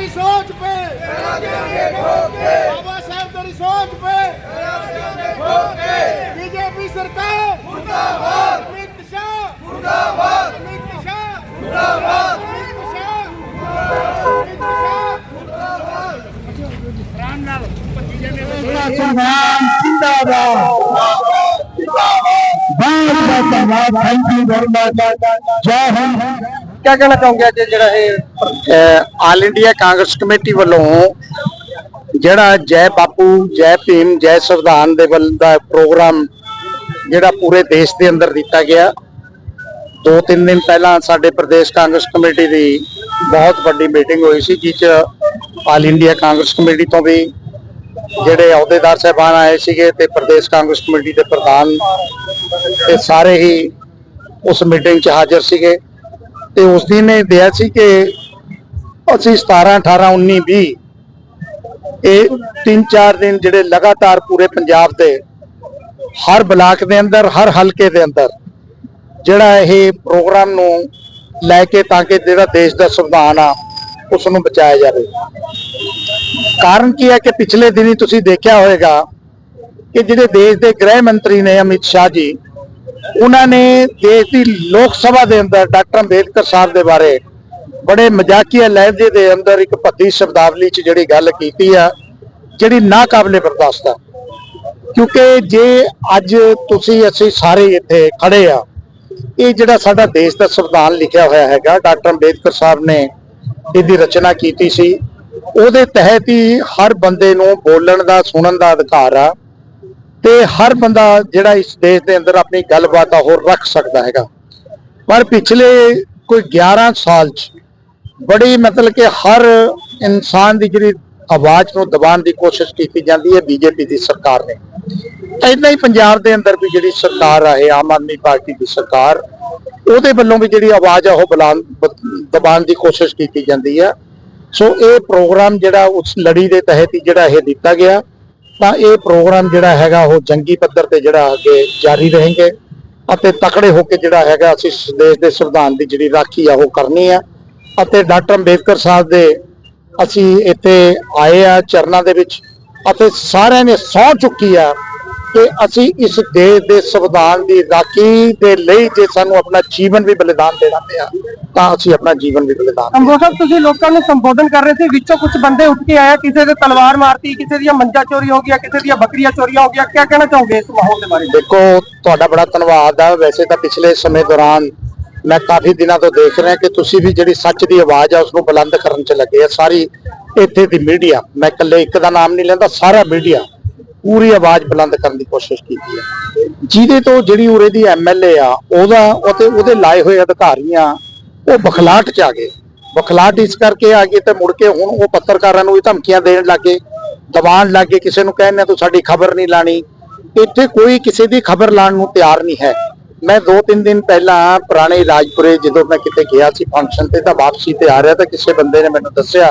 तेरी सोच पे। बाबा साहब तेरी सोच पे। बीजेपी सरकार। अमित शाह। अमित शाह। जय हिंद। ਕਿਆ ਕਹਿਣਾ ਚਾਹੋਗੇ ਅੱਜ ਜਿਹੜਾ ਇਹ ਆਲ ਇੰਡੀਆ ਕਾਂਗਰਸ ਕਮੇਟੀ ਵੱਲੋਂ ਜਿਹੜਾ ਜੈ ਬਾਪੂ, ਜੈ ਭੀਮ, ਜੈ ਸੰਵਿਧਾਨ ਦੇ ਵੱਲ ਦਾ ਪ੍ਰੋਗਰਾਮ ਜਿਹੜਾ ਪੂਰੇ ਦੇਸ਼ ਦੇ ਅੰਦਰ ਦਿੱਤਾ ਗਿਆ। ਦੋ ਤਿੰਨ ਦਿਨ ਪਹਿਲਾਂ ਸਾਡੇ ਪ੍ਰਦੇਸ਼ ਕਾਂਗਰਸ ਕਮੇਟੀ ਦੀ ਬਹੁਤ ਵੱਡੀ ਮੀਟਿੰਗ ਹੋਈ ਸੀ, ਜਿਸ 'ਚ ਆਲ ਇੰਡੀਆ ਕਾਂਗਰਸ ਕਮੇਟੀ ਤੋਂ ਵੀ ਜਿਹੜੇ ਅਹੁਦੇਦਾਰ ਸਹਿਬਾਨ ਆਏ ਸੀਗੇ ਤੇ ਪ੍ਰਦੇਸ਼ ਕਾਂਗਰਸ ਕਮੇਟੀ ਦੇ ਪ੍ਰਧਾਨ ਤੇ ਸਾਰੇ ਹੀ ਉਸ ਮੀਟਿੰਗ 'ਚ ਹਾਜ਼ਰ ਸੀਗੇ। ਤੇ ਉਸ ਦਿਨ ਇਹ ਦਿਆ ਸੀ ਕਿ ਅਸੀਂ 17 18 19 20 ਇਹ ਤਿੰਨ, ਚਾਰ ਦਿਨ ਜਿਹੜੇ ਲਗਾਤਾਰ ਪੂਰੇ ਪੰਜਾਬ ਦੇ ਹਰ ਬਲਾਕ ਦੇ ਅੰਦਰ, ਹਰ ਹਲਕੇ ਦੇ ਅੰਦਰ ਜਿਹੜਾ ਇਹ ਪ੍ਰੋਗਰਾਮ ਨੂੰ ਲੈ ਕੇ ਤਾਂ ਕਿ ਜਿਹੜਾ ਦੇਸ਼ ਦਾ ਸੰਵਿਧਾਨ ਆ, ਉਸ ਨੂੰ ਬਚਾਇਆ ਜਾਵੇ। ਕਾਰਨ ਕੀ ਹੈ ਕਿ ਪਿਛਲੇ ਦਿਨੀ ਤੁਸੀਂ ਦੇਖਿਆ ਹੋਵੇਗਾ ਕਿ ਜਿਹੜੇ ਦੇਸ਼ ਦੇ ਗ੍ਰਹਿ ਮੰਤਰੀ ਨੇ ਅਮਿਤ ਸ਼ਾਹ ਜੀ ਉਹਨਾਂ ਨੇ ਦੇਸ਼ ਦੀ ਲੋਕ ਸਭਾ ਦੇ ਅੰਦਰ ਡਾਕਟਰ ਅੰਬੇਦਕਰ ਸਾਹਿਬ ਦੇ ਬਾਰੇ ਬੜੇ ਮਜ਼ਾਕੀਆ ਲਹਿਜੇ ਦੇ ਅੰਦਰ ਇੱਕ ਭੱਦੀ ਸ਼ਬਦਾਵਲੀ 'ਚ ਜਿਹੜੀ ਗੱਲ ਕੀਤੀ ਆ, ਜਿਹੜੀ ਨਾ ਕਾਬਲੇ ਬਰਦਾਸ਼ਤ ਆ। ਕਿਉਂਕਿ ਜੇ ਅੱਜ ਤੁਸੀਂ, ਅਸੀਂ ਸਾਰੇ ਇੱਥੇ ਖੜੇ ਆ, ਇਹ ਜਿਹੜਾ ਸਾਡਾ ਦੇਸ਼ ਦਾ ਸੰਵਿਧਾਨ ਲਿਖਿਆ ਹੋਇਆ ਹੈਗਾ, ਡਾਕਟਰ ਅੰਬੇਦਕਰ ਸਾਹਿਬ ਨੇ ਇਹਦੀ ਰਚਨਾ ਕੀਤੀ ਸੀ, ਉਹਦੇ ਤਹਿਤ ਹੀ ਹਰ ਬੰਦੇ ਨੂੰ ਬੋਲਣ ਦਾ, ਸੁਣਨ ਦਾ ਅਧਿਕਾਰ ਆ। ਤੇ ਹਰ ਬੰਦਾ ਜਿਹੜਾ ਇਸ ਦੇਸ਼ ਦੇ ਅੰਦਰ ਆਪਣੀ ਗੱਲਬਾਤ ਆ ਹੋਰ ਰੱਖ ਸਕਦਾ ਹੈਗਾ। ਪਰ ਪਿਛਲੇ ਕੋਈ 11 ਸਾਲ ਚ ਬੜੀ ਮਤਲਬ ਕਿ ਹਰ ਇਨਸਾਨ ਦੀ ਜਿਹੜੀ ਆਵਾਜ਼ ਨੂੰ ਦਬਾਉਣ ਦੀ ਕੋਸ਼ਿਸ਼ ਕੀਤੀ ਜਾਂਦੀ ਹੈ ਬੀਜੇਪੀ ਦੀ ਸਰਕਾਰ ਨੇ। ਏਦਾਂ ਹੀ ਪੰਜਾਬ ਦੇ ਅੰਦਰ ਵੀ ਜਿਹੜੀ ਸਰਕਾਰ ਆ, ਇਹ ਆਮ ਆਦਮੀ ਪਾਰਟੀ ਦੀ ਸਰਕਾਰ, ਉਹਦੇ ਵੱਲੋਂ ਵੀ ਜਿਹੜੀ ਆਵਾਜ਼ ਆ, ਉਹ ਬੁਲਾਉਣ, ਬ- ਦਬਾਉਣ ਦੀ ਕੋਸ਼ਿਸ਼ ਕੀਤੀ ਜਾਂਦੀ ਆ। ਸੋ ਇਹ ਪ੍ਰੋਗਰਾਮ ਜਿਹੜਾ ਉਸ ਲੜੀ ਦੇ ਤਹਿਤ ਹੀ ਜਿਹੜਾ ਇਹ ਦਿੱਤਾ ਗਿਆ। ਤਾਂ ਇਹ ਪ੍ਰੋਗਰਾਮ ਜਿਹੜਾ ਹੈਗਾ ਉਹ ਜੰਗੀ ਪੱਧਰ ਤੇ ਜਿਹੜਾ ਅੱਗੇ ਜਾਰੀ ਰਹੇਗੇ ਅਤੇ ਤਕੜੇ ਹੋ ਕੇ ਜਿਹੜਾ ਹੈਗਾ ਅਸੀਂ ਦੇਸ਼ ਦੇ ਸੰਵਿਧਾਨ ਦੀ ਜਿਹੜੀ ਰਾਖੀ ਆ ਉਹ ਕਰਨੀ ਆ ਅਤੇ ਡਾਕਟਰ ਅੰਬੇਦਕਰ ਸਾਹਿਬ ਦੇ ਅਸੀਂ ਇੱਥੇ ਆਏ ਆ ਚਰਨਾਂ ਦੇ ਵਿੱਚ ਅਤੇ ਸਾਰਿਆਂ ਨੇ ਸਹੁੰ ਚੁੱਕੀ ਆ ਕਿ ਅਸੀਂ ਇਸ ਦੇਸ਼ ਦੇ ਸੰਵਿਧਾਨ ਦੀ ਰਾਖੀ ਦੇ ਲਈ ਜੇ ਸਾਨੂੰ ਆਪਣਾ ਜੀਵਨ ਵੀ ਬਲੀਦਾਨ ਦੇਣਾ ਪਿਆ ਤਾਂ ਅਸੀਂ ਆਪਣਾ ਜੀਵਨ ਵੀ ਬਲੀਦਾਨ ਅੰਬੋ ਸਾਹਿਬ ਤੁਸੀਂ ਲੋਕਾਂ ਨੂੰ ਸੰਬੋਧਨ ਕਰ ਰਹੇ ਸੀ ਵਿੱਚੋਂ ਕੁਝ ਬੰਦੇ ਉੱਠ ਕੇ ਆਇਆ ਕਿਸੇ ਦੇ ਤਲਵਾਰ ਮਾਰਤੀ ਕਿਸੇ ਦੀਆਂ ਮੰਜਾ ਚੋਰੀ ਹੋ ਗਿਆ ਕਿਸੇ ਦੀਆਂ ਬੱਕਰੀਆਂ ਚੋਰੀਆਂ ਹੋ ਗਿਆ ਕੀ ਕਹਿਣਾ ਚਾਹੋਗੇ ਇਸ ਮਾਹੌਲ ਦੇ ਬਾਰੇ? ਦੇਖੋ ਤੁਹਾਡਾ ਬੜਾ ਧੰਨਵਾਦ ਆ। ਵੈਸੇ ਤਾਂ ਪਿਛਲੇ ਸਮੇਂ ਦੌਰਾਨ ਮੈਂ ਕਾਫੀ ਦਿਨਾਂ ਤੋਂ ਦੇਖ ਰਿਹਾ ਕਿ ਤੁਸੀਂ ਵੀ ਜਿਹੜੀ ਸੱਚ ਦੀ ਆਵਾਜ਼ ਆ ਉਸ ਨੂੰ ਬੁਲੰਦ ਕਰਨ 'ਚ ਲੱਗੇ ਆ। ਸਾਰੀ ਇੱਥੇ ਦੀ ਮੀਡੀਆ ਮੈਂ ਇਕੱਲੇ ਇੱਕ ਦਾ ਨਾਮ ਨਹੀਂ ਲੈਂਦਾ ਸਾਰਾ ਮੀਡੀਆ ਪੂਰੀ ਆਵਾਜ਼ ਬੁਲੰਦ ਕਰਨ ਦੀ ਕੋਸ਼ਿਸ਼ ਕੀਤੀ ਹੈ। ਜਿਹਦੇ ਤੋਂ ਜਿਹੜੀ ਉਰੇ ਦੀ ਐਮਐਲਏ ਆ, ਉਹਦਾ ਅਤੇ ਉਹਦੇ ਲਾਏ ਹੋਏ ਅਧਿਕਾਰੀਆਂ, ਉਹ ਬਖਲਾਟ 'ਚ ਆ ਗਏ। ਬਖਲਾਟ ਇਸ ਕਰਕੇ ਆ ਗਏ ਤੇ ਮੁੜ ਕੇ ਹੁਣ ਉਹ ਪੱਤਰਕਾਰਾਂ ਨੂੰ ਵੀ ਧਮਕੀਆਂ ਦੇਣ ਲੱਗੇ ਦਬਾਣ ਲੱਗੇ, ਕਿਸੇ ਨੂੰ ਕਹਿੰਦੇ ਤੂੰ ਸਾਡੀ ਖਬਰ ਨਹੀਂ ਲਾਣੀ। ਇੱਥੇ ਕੋਈ ਕਿਸੇ ਦੀ ਖਬਰ ਲਾਣ ਨੂੰ ਤਿਆਰ ਨਹੀਂ ਹੈ। ਮੈਂ ਦੋ ਤਿੰਨ ਦਿਨ ਪਹਿਲਾਂ ਪੁਰਾਣੇ ਰਾਜਪੁਰੇ ਜਦੋਂ ਮੈਂ ਕਿਤੇ ਗਿਆ ਸੀ ਫੰਕਸ਼ਨ ਤੇ ਤਾਂ ਵਾਪਸੀ ਤੇ ਆ ਰਿਹਾ ਤਾਂ ਕਿਸੇ ਬੰਦੇ ਨੇ ਮੈਨੂੰ ਦੱਸਿਆ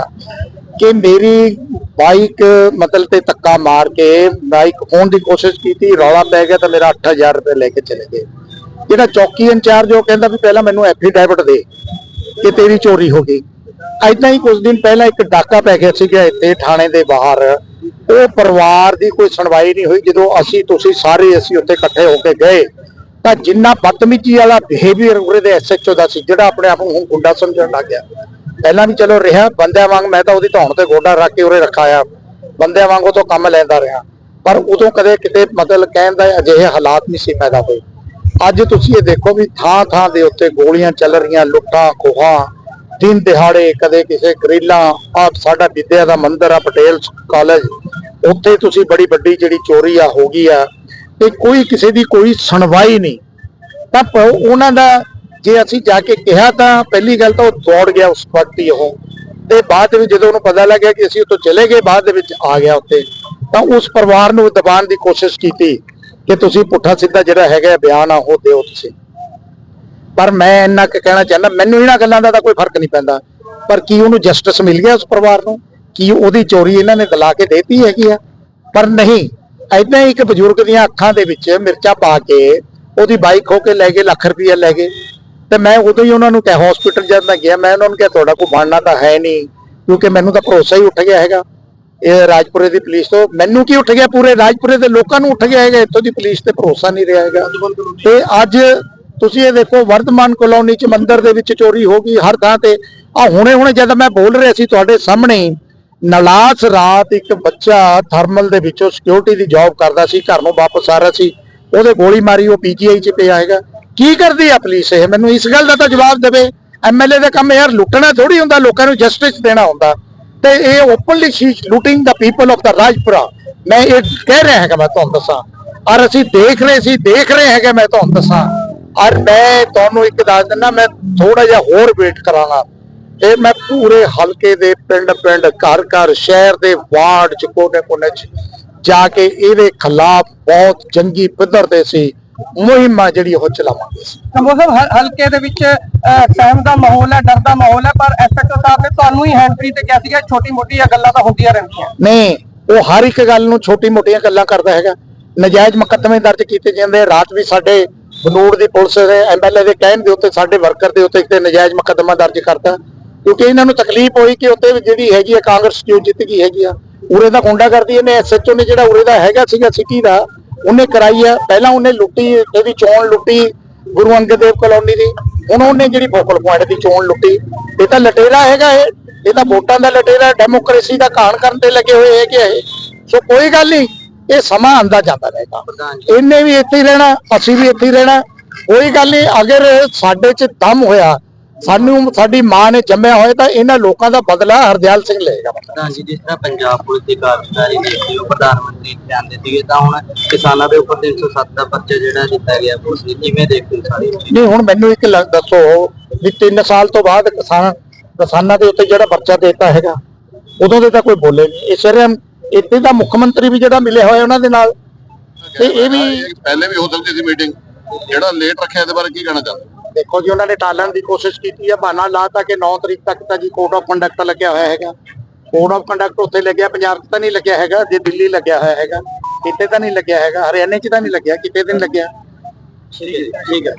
ਕਿ ਮੇਰੀ ਬਾਈਕ, ਮਤਲਬ ਤੇ ਧੱਕਾ ਮਾਰ ਕੇ ਬਾਈਕ ਹੋਣ ਦੀ ਕੋਸ਼ਿਸ਼ ਕੀਤੀ, ਰੌਲਾ ਪੈ ਗਿਆ ਤਾਂ ਮੇਰਾ 8000 ਰੁਪਏ ਲੈ ਕੇ ਚਲੇ ਗਏ। ਜਿਹੜਾ ਚੌਕੀ ਇੰਚਾਰਜ, ਉਹ ਕਹਿੰਦਾ ਵੀ ਪਹਿਲਾਂ ਮੈਨੂੰ ਐਫੀਡੈਵਿਟ ਦੇ ਕਿ ਤੇਰੀ ਚੋਰੀ ਹੋ ਗਈ। ਐਦਾਂ ਹੀ ਕੁਝ ਦਿਨ ਪਹਿਲਾਂ ਇੱਕ ਡਾਕਾ ਪੈ ਗਿਆ ਸੀਗਾ ਇੱਥੇ, ਥਾਣੇ ਦੇ ਬਾਹਰ। ਉਹ ਪਰਿਵਾਰ ਦੀ ਕੋਈ ਸੁਣਵਾਈ ਨਹੀਂ ਹੋਈ। ਜਦੋਂ ਅਸੀਂ, ਤੁਸੀਂ ਸਾਰੇ ਅਸੀਂ ਉੱਥੇ ਇਕੱਠੇ ਹੋ ਕੇ ਗਏ, ਤਾਂ ਜਿੰਨਾ ਬਦਤਮੀਜ਼ੀ ਵਾਲਾ ਬਿਹੇਵੀਅਰ ਉਰੇ ਦੇ ਐਸਐਚਓ ਦਾ ਸੀ, ਜਿਹੜਾ ਆਪਣੇ ਆਪ ਨੂੰ ਹੁਣ ਗੁੰਡਾ ਸਮਝਣ ਲੱਗ ਗਿਆ। ਪਹਿਲਾਂ ਵੀ ਚਲੋ ਰਿਹਾ, ਬੰਦਿਆਂ ਵਾਂਗ ਮੈਂ ਤਾਂ ਉਹਦੀ ਧੌਣ ਤੇ ਗੋਡਾ ਰੱਖ ਕੇ ਉਰੇ ਰੱਖਾਇਆ। ਬੰਦਿਆਂ ਵਾਂਗ ਉਹ ਤੋਂ ਕੰਮ ਲੈਂਦਾ ਰਿਹਾ। ਪਰ ਉਦੋਂ ਕਦੇ ਕਿਤੇ ਮਤਲਬ ਕਹਿਣ ਦਾ ਅਜਿਹੇ ਹਾਲਾਤ ਨਹੀਂ ਸੀ ਪੈਦਾ ਹੋਏ। ਅੱਜ ਤੁਸੀਂ ਇਹ ਦੇਖੋ ਵੀ ਥਾਂ ਥਾਂ ਦੇ ਉੱਤੇ ਗੋਲੀਆਂ ਚੱਲ ਰਹੀਆਂ, ਲੁੱਟਾਂ, ਖੋਹਾਂ, ਦਿਨ ਦਿਹਾੜੇ, ਕਦੇ ਕਿਸੇ ਗਰੀਲਾ ਆ ਸਾਡਾ ਵਿਦਿਆ ਦਾ ਮੰਦਿਰ ਆ, ਪਟੇਲ ਕਾਲਜ ਉੱਥੇ ਤੁਸੀਂ ਬੜੀ ਵੱਡੀ ਜਿਹੜੀ ਚੋਰੀ ਆ, ਹੋ ਗਈ ਆ। ਤੇ ਕੋਈ ਕਿਸੇ ਦੀ ਕੋਈ ਸੁਣਵਾਈ ਨਹੀਂ। ਤਾਂ ਉਹਨਾਂ ਦਾ ਜੇ ਅਸੀਂ ਜਾ ਕੇ ਕਿਹਾ ਤਾਂ ਪਹਿਲੀ ਗੱਲ ਤਾਂ ਉਹ ਦੌੜ ਗਿਆ ਉਸ ਵਕਤ ਹੀ ਉਹ। ਤੇ ਬਾਅਦ ਵਿੱਚ ਜਦੋਂ ਉਹਨੂੰ ਪਤਾ ਲੱਗਿਆ ਕਿ ਅਸੀਂ ਉੱਥੋਂ ਚਲੇ ਗਏ, ਬਾਅਦ ਦੇ ਵਿੱਚ ਆ ਗਿਆ ਉੱਥੇ, ਤਾਂ ਉਸ ਪਰਿਵਾਰ ਨੂੰ ਦਬਾਉਣ ਦੀ ਕੋਸ਼ਿਸ਼ ਕੀਤੀ ਕਿ ਤੁਸੀਂ ਪੁੱਠਾ ਸਿੱਧਾ ਜਿਹੜਾ ਹੈਗਾ ਬਿਆਨ ਆ, ਉਹ ਦਿਓ ਤੁਸੀਂ। ਪਰ ਮੈਂ ਇੰਨਾ ਕੁ ਕਹਿਣਾ ਚਾਹੁੰਦਾ, ਮੈਨੂੰ ਇਹਨਾਂ ਗੱਲਾਂ ਦਾ ਤਾਂ ਕੋਈ ਫ਼ਰਕ ਨਹੀਂ ਪੈਂਦਾ। ਪਰ ਕੀ ਉਹਨੂੰ ਜਸਟਿਸ ਮਿਲ ਗਿਆ ਉਸ ਪਰਿਵਾਰ ਨੂੰ? ਕੀ ਉਹਦੀ ਚੋਰੀ ਇਹਨਾਂ ਨੇ ਦਲਾ ਕੇ ਦੇਤੀ ਹੈਗੀ ਆ? ਪਰ ਨਹੀਂ ਐਦਾਂ ਹੀ ਇੱਕ ਬਜ਼ੁਰਗ ਦੀਆਂ ਅੱਖਾਂ ਦੇ ਵਿੱਚ ਮਿਰਚਾਂ ਪਾ ਕੇ ਉਹਦੀ ਬਾਈਕ ਖੋ ਕੇ ਲੈ ਗਏ, ਲੱਖ ਰੁਪਈਆ ਲੈ ਗਏ। ਤੇ ਮੈਂ ਉਦੋਂ ਹੀ ਉਹਨਾਂ ਨੂੰ ਕਿਹਾ ਹਸਪੀਟਲ ਜਦ ਮੈਂ ਗਿਆ ਮੈਂ ਉਹਨਾਂ ਨੂੰ ਕਿਹਾ ਤੁਹਾਡਾ ਕੋਈ ਬਣਨਾ ਤਾਂ ਹੈ ਨਹੀਂ ਕਿਉਂਕਿ ਮੈਨੂੰ ਤਾਂ ਭਰੋਸਾ ਹੀ ਉੱਠ ਗਿਆ ਹੈਗਾ। ਇਹ ਰਾਜਪੁਰੇ ਦੀ ਪੁਲਿਸ ਤੋਂ ਮੈਨੂੰ ਕੀ ਉੱਠ ਗਿਆ? ਪੂਰੇ ਰਾਜਪੁਰੇ ਦੇ ਲੋਕਾਂ ਨੂੰ ਉੱਠ ਗਿਆ ਹੈਗਾ ਇੱਥੋਂ ਦੀ ਪੁਲਿਸ ਤੇ ਭਰੋਸਾ ਨਹੀਂ ਰਿਹਾ ਹੈਗਾ। ਤੇ ਅੱਜ ਤੁਸੀਂ ਇਹ ਦੇਖੋ ਵਰਧਮਾਨ ਕਲੋਨੀ ਚ ਮੰਦਿਰ ਦੇ ਵਿੱਚ ਚੋਰੀ ਹੋ ਗਈ ਹਰ ਥਾਂ ਤੇ। ਆ ਹੁਣੇ ਹੁਣੇ ਜਦ ਮੈਂ ਬੋਲ ਰਿਹਾ ਸੀ ਤੁਹਾਡੇ ਸਾਹਮਣੇ ਹੀ, ਨਲਾਸ ਰਾਤ ਇੱਕ ਬੱਚਾ ਥਰਮਲ ਦੇ ਵਿੱਚੋਂ ਸਿਕਿਉਰਿਟੀ ਦੀ ਜੌਬ ਕਰਦਾ ਸੀ ਘਰ ਨੂੰ ਵਾਪਸ ਆ ਰਿਹਾ ਸੀ। ਉਹਦੇ ਗੋਲੀ ਮਾਰੀ ਉਹ ਪੀਜੀਆਈ ਚ ਪਿਆ ਹੈਗਾ। ਕੀ ਕਰਦੀ ਆ ਪੁਲਿਸ ਇਹ? ਮੈਨੂੰ ਇਸ ਗੱਲ ਦਾ ਤਾਂ ਜਵਾਬ ਦੇਵੇ। ਐਮਐਲਏ ਦਾ ਕੰਮ ਯਾਰ ਲੁੱਟਣਾ ਥੋੜੀ ਹੁੰਦਾ, ਲੋਕਾਂ ਨੂੰ ਜਸਟਿਸ ਦੇਣਾ ਹੁੰਦਾ। ਤੇ ਇਹ openly she looting the people of the Rajpura ਮੈਂ ਇਹ ਕਹਿ ਰਿਹਾ ਹੈਗਾ, ਮੈਂ ਤੁਹਾਨੂੰ ਦੱਸਾਂ। ਔਰ ਅਸੀਂ ਦੇਖ ਰਹੇ ਸੀ, ਦੇਖ ਰਹੇ ਹੈਗੇ, ਮੈਂ ਤੁਹਾਨੂੰ ਦੱਸਾਂ। ਔਰ ਮੈਂ ਤੁਹਾਨੂੰ ਇੱਕ ਦੱਸ ਦਿੰਦਾ, ਮੈਂ ਥੋੜਾ ਜਿਹਾ ਹੋਰ ਵੇਟ ਕਰਾਂਗਾ। ਇਹ ਮੈਂ ਪੂਰੇ ਹਲਕੇ ਦੇ ਪਿੰਡ ਪਿੰਡ, ਘਰ ਘਰ, ਸ਼ਹਿਰ ਦੇ ਵਾਰਡ ਚ ਕੋਨੇ ਕੋਨੇ ਚ ਜਾ ਕੇ ਇਹਦੇ ਖਿਲਾਫ ਬਹੁਤ ਜੰਗੀ ਪੱਧਰ ਤੇ ਸੀ। ਮੁਹਿੰਮ ਆ ਜਿਹੜੀ ਉਹ ਚਲਾਵਾਂਗੇ। ਕੰਬੋ ਸਾਹਿਬ ਹਲਕੇ ਦੇ ਵਿੱਚ ਸਹਿਮ ਦਾ ਮਾਹੌਲ ਹੈ ਡਰ ਦਾ ਮਾਹੌਲ ਹੈ ਪਰ ਐਸਐਚਓ ਸਾਹਿਬ ਨੇ ਤੁਹਾਨੂੰ ਹੀ ਹੈਂਡਫ੍ਰੀ ਤੇ ਕਿਹਾ ਸੀਗਾ ਛੋਟੀ ਮੋਟੀ ਗੱਲਾਂ ਤਾਂ ਹੁੰਦੀਆਂ ਰਹਿੰਦੀਆਂ। ਨਹੀਂ ਉਹ ਹਰ ਇੱਕ ਗੱਲ ਨੂੰ ਛੋਟੀ ਮੋਟੀਆਂ ਗੱਲਾਂ ਕਰਦਾ ਹੈਗਾ। ਨਜਾਇਜ਼ ਮੁਕੱਦਮੇ ਦਰਜ ਕੀਤੇ ਜਾਂਦੇ ਰਾਤ ਵੀ ਸਾਡੇ ਬਨੂੜ ਦੀ ਪੁਲਿਸ ਦੇ ਐਮਐਲਏ ਦੇ ਕਹਿਣ ਦੇ ਉੱਤੇ ਸਾਡੇ ਵਰਕਰ ਦੇ ਉੱਤੇ ਇੱਕ ਨਜਾਇਜ਼ ਮੁਕੱਦਮਾ ਦਰਜ ਕਰਤਾ। ਕਿਉਂਕਿ ਇਹਨਾਂ ਨੂੰ ਤਕਲੀਫ ਹੋਈ ਕਿ ਉੱਤੇ ਜਿਹੜੀ ਹੈਗੀ ਆ ਕਾਂਗਰਸ ਕਿਉਂ ਜਿੱਤ ਗਈ ਹੈਗੀ ਆ। ਉਰੇ ਦਾ ਗੁੰਡਾ ਕਰਦੀ ਇਹਨੇ ਐਸਐਚਓ ਨੇ ਜਿਹੜਾ ਉਰੇ ਦਾ ਹੈਗਾ ਸੀਗਾ ਸਿਟੀ ਦਾ ਉਹਨੇ ਕਰਾਈ ਹੈ ਪਹਿਲਾਂ ਉਹਨੇ ਲੁੱਟੀ ਇਹਦੀ ਚੋਣ ਲੁੱਟੀ ਗੁਰੂ ਅੰਗਦ ਦੇਵ ਕਲੋਨੀ ਦੀ। ਹੁਣ ਉਹਨੇ ਜਿਹੜੀ ਫੋਕਲ ਪੁਆਇੰਟ ਦੀ ਚੋਣ ਲੁੱਟੀ। ਇਹ ਤਾਂ ਲਟੇਰਾ ਹੈਗਾ ਇਹ। ਇਹ ਤਾਂ ਵੋਟਾਂ ਦਾ ਲਟੇਰਾ, ਡੈਮੋਕ੍ਰੇਸੀ ਦਾ ਘਾਣ ਕਰਨ ਤੇ ਲੱਗੇ ਹੋਏ ਹੈਗੇ ਇਹ। ਸੋ ਕੋਈ ਗੱਲ ਨਹੀਂ, ਇਹ ਸਮਾਂ ਆਂਦਾ ਜਾਂਦਾ ਰਹੇਗਾ ਇਹਨੇ ਵੀ ਇੱਥੇ ਹੀ ਰਹਿਣਾ, ਅਸੀਂ ਵੀ ਇੱਥੇ ਹੀ ਰਹਿਣਾ। ਕੋਈ ਗੱਲ ਨਹੀਂ, ਅਗਰ ਸਾਡੇ 'ਚ ਦਮ ਹੋਇਆ ਸਾਨੂੰ ਸਾਡੀ ਮਾਂ ਨੇ ਜੰਮਿਆ ਹੋਇਆ ਤਾਂ ਇਹਨਾਂ ਲੋਕਾਂ ਦਾ ਬਦਲਾ ਹਰਦਿਆਲ ਸਿੰਘ ਲਏਗਾ। ਪ੍ਰਧਾਨ ਜੀ ਜਿਸ ਤਰ੍ਹਾਂ ਪੰਜਾਬ ਪੁਲਿਸ ਦੀ ਕਾਰਜਕਾਰੀ ਦੇ ਸੀ ਉਹ ਪ੍ਰਧਾਨ ਮੰਤਰੀ ਨੇ ਆਂਦੇ ਸੀਗੇ ਤਾਂ ਹੁਣ ਕਿਸਾਨਾਂ ਦੇ ਉੱਪਰ 307 ਦਾ ਪਰਚਾ ਜਿਹੜਾ ਦਿੱਤਾ ਗਿਆ ਪੁਲਿਸ ਨੇ ਕਿਵੇਂ ਦੇਖਦੇ ਸਾਰੀ ਨਹੀਂ ਹੁਣ ਮੈਨੂੰ ਇੱਕ ਦੱਸੋ ਵੀ 3 ਸਾਲ ਤੋਂ ਬਾਅਦ ਕਿਸਾਨ ਕਿਸਾਨਾਂ ਦੇ ਉੱਤੇ ਜਿਹੜਾ ਪਰਚਾ ਦਿੱਤਾ ਹੈਗਾ ਉਦੋਂ ਦੇ ਤਾਂ ਕੋਈ ਬੋਲੇ ਨਹੀਂ ਇਸ ਵੇਲੇ ਇੱਥੇ ਦਾ ਮੁੱਖ ਮੰਤਰੀ ਵੀ ਜਿਹੜਾ ਮਿਲਿਆ ਹੋਇਆ ਉਹਨਾਂ ਦੇ ਨਾਲ। ਤੇ ਇਹ ਵੀ ਪਹਿਲੇ ਵੀ ਹੋ ਸਕਦੀ ਸੀ ਮੀਟਿੰਗ ਜਿਹੜਾ ਲੇਟ ਰੱਖਿਆ ਇਹਦੇ ਬਾਰੇ ਕੀ ਕਹਿਣਾ ਚਾਹੁੰਦੇ ਦੇਖੋ ਜੀ, ਉਹਨਾਂ ਨੇ ਟਾਲਣ ਦੀ ਕੋਸ਼ਿਸ਼ ਕੀਤੀ ਹੈ। ਬਹਾਨਾ ਲਾਤਾ ਕਿ 9 ਤਰੀਕ ਤੱਕ ਤਾਂ ਜੀ ਕੋਡ ਆਫ ਕੰਡਕਟ ਲੱਗਿਆ ਹੋਇਆ ਹੈਗਾ। ਕੋਡ ਆਫ ਕੰਡਕਟ ਉੱਥੇ ਲੱਗਿਆ, ਪੰਜਾਬ 'ਚ ਤਾਂ ਨਹੀਂ ਲੱਗਿਆ ਹੈਗਾ, ਜੇ ਦਿੱਲੀ ਲੱਗਿਆ ਹੋਇਆ ਹੈਗਾ। ਕਿਤੇ ਤਾਂ ਨਹੀਂ ਲੱਗਿਆ ਹੈਗਾ, ਹਰਿਆਣੇ 'ਚ ਤਾਂ ਨਹੀਂ ਲੱਗਿਆ, ਕਿਤੇ ਤਾਂ ਨਹੀਂ ਲੱਗਿਆ। ਠੀਕ ਹੈ।